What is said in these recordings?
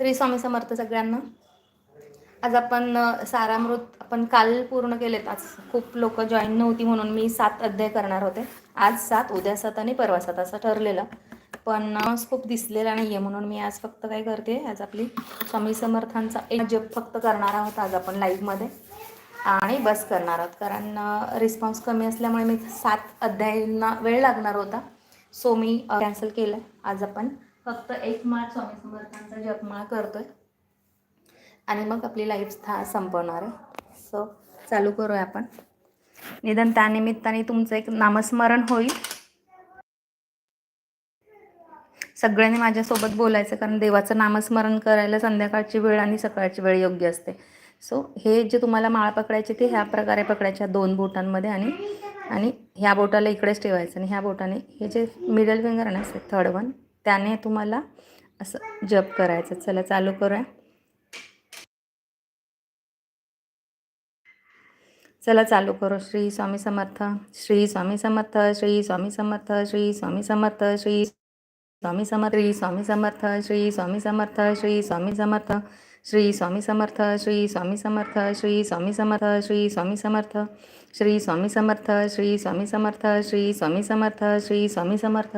श्री स्वामी समर्थ सगळ्यांना. आज आपण सारामृत आपण काल पूर्ण केलेत. आज खूप लोक जॉईन नव्हती म्हणून मी सात अध्याय करणार होते. आज सात उद्या सात आणि परवा सात असं ठरलेलं. पण खूप दिसलेला नाही आहे म्हणून मी आज फक्त काय करते आज आपली स्वामी समर्थांचा एक जप फक्त करणार आहोत आज आपण लाईव्हमध्ये आणि बस करणार आहोत. कारण रिस्पॉन्स कमी असल्यामुळे मी सात अध्यायांना वेळ लागणार होता. सो मी कॅन्सल केलं. आज आपण फक्त एक माळ स्वामी समर्थांचा जपमाळ करतोय. आणि मग आपली लाईफ था संपवणार आहे. सो चालू करूया आपण. निदान त्यानिमित्ताने तुमचं एक नामस्मरण होईल. सगळ्यांनी माझ्यासोबत बोलायचं कारण देवाचं नामस्मरण करायला संध्याकाळची वेळ आणि सकाळची वेळ योग्य असते. सो हे जे तुम्हाला माळ पकडायची ते ह्या प्रकारे पकडायच्या दोन बोटांमध्ये आणि आणि ह्या बोटाला इकडेच ठेवायचं आणि ह्या बोटाने हे जे मिडल फिंगर आहे ना थर्ड वन त्याने तुम्हाला असं जप करायचं चला चालू करूया चला चालू करू श्री स्वामी समर्थ श्री स्वामी समर्थ श्री स्वामी समर्थ श्री स्वामी समर्थ श्री स्वामी समर्थ श्री स्वामी समर्थ श्री स्वामी समर्थ श्री स्वामी समर्थ श्री स्वामी समर्थ श्री स्वामी समर्थ श्री स्वामी समर्थ श्री स्वामी समर्थ श्री स्वामी समर्थ श्री स्वामी समर्थ श्री स्वामी समर्थ श्री स्वामी समर्थ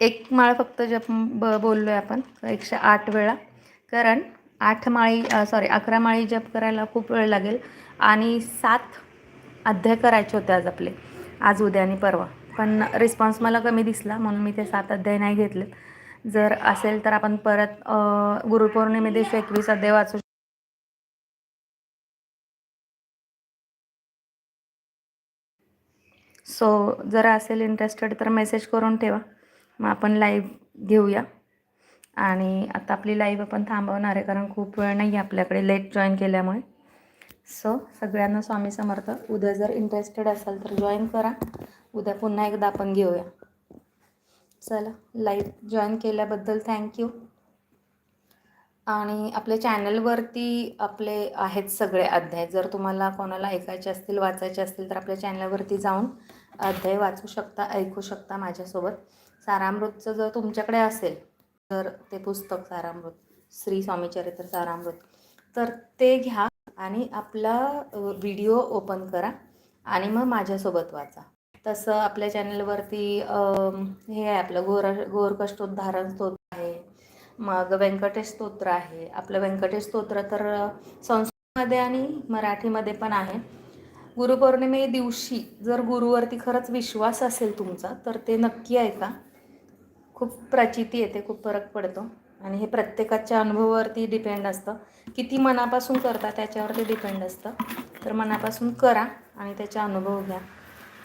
एक माळ फक्त जप ब बोललो आहे आपण एकशे आठ वेळा. कारण आठ माळी सॉरी अकरा माळी जप करायला खूप वेळ लागेल. आणि सात अध्याय करायचे होते आज आपले. आज उद्या आणि परवा. पण रिस्पॉन्स मला कमी दिसला म्हणून मी ते सात अध्याय नाही घेतले जर असेल तर आपण परत अ, एकवीस अध्याय वाचू सो जर असेल इंटरेस्टेड तर मेसेज करून ठेवा. मग आपण लाईव्ह घेऊया. आणि आता आपली लाईव्ह आपण थांबवणार आहे कारण खूप वेळ नाही आहे आपल्याकडे लेट जॉईन केल्यामुळे. सो सगळ्यांना स्वामी समर्थ. उद्या जर इंटरेस्टेड असाल तर जॉईन करा. उद्या पुन्हा एकदा आपण घेऊया. चला लाईव्ह जॉईन केल्याबद्दल थँक्यू आणि आपल्या चॅनलवरती आपले आहेत सगळे अध्याय. जर तुम्हाला कोणाला ऐकायचे असतील वाचायचे असतील तर आपल्या चॅनलवरती जाऊन अध्याय वाचू शकता ऐकू शकता माझ्यासोबत. सारामृतचं जर तुमच्याकडे असेल तर ते पुस्तक सारामृत श्री स्वामीचरित्र सारामृत. तर ते घ्या आणि आपला व्हिडिओ ओपन करा आणि मग माझ्यासोबत वाचा. तसं आपल्या चॅनलवरती हे आहे आपलं गोर गोरकष्टोद्धारण स्तोत्र आहे मग व्यंकटेश स्तोत्र आहे. आपलं व्यंकटेश स्तोत्र तर संस्कृतमध्ये आणि मराठीमध्ये पण आहे. गुरुपौर्णिमे दिवशी जर गुरुवरती खरंच विश्वास असेल तुमचा तर ते नक्की ऐका. खूप प्रचिती येते खूप फरक पडतो. आणि हे प्रत्येकाच्या अनुभवावरती डिपेंड असतं. किती मनापासून करता त्याच्यावरती डिपेंड असतं. तर मनापासून करा आणि त्याचा अनुभव घ्या.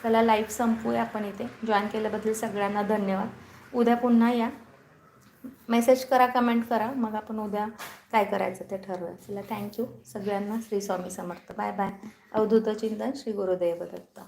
चला लाईफ संपवूया आपण इथे. जॉईन केल्याबद्दल सगळ्यांना धन्यवाद. उद्या पुन्हा या. मेसेज करा कमेंट करा. मग आपण उद्या काय करायचं ते ठरवूया. चला थँक्यू सगळ्यांना. श्री स्वामी समर्थ. Bye bye Avadhoot Chintan Shri Gurudev Datta.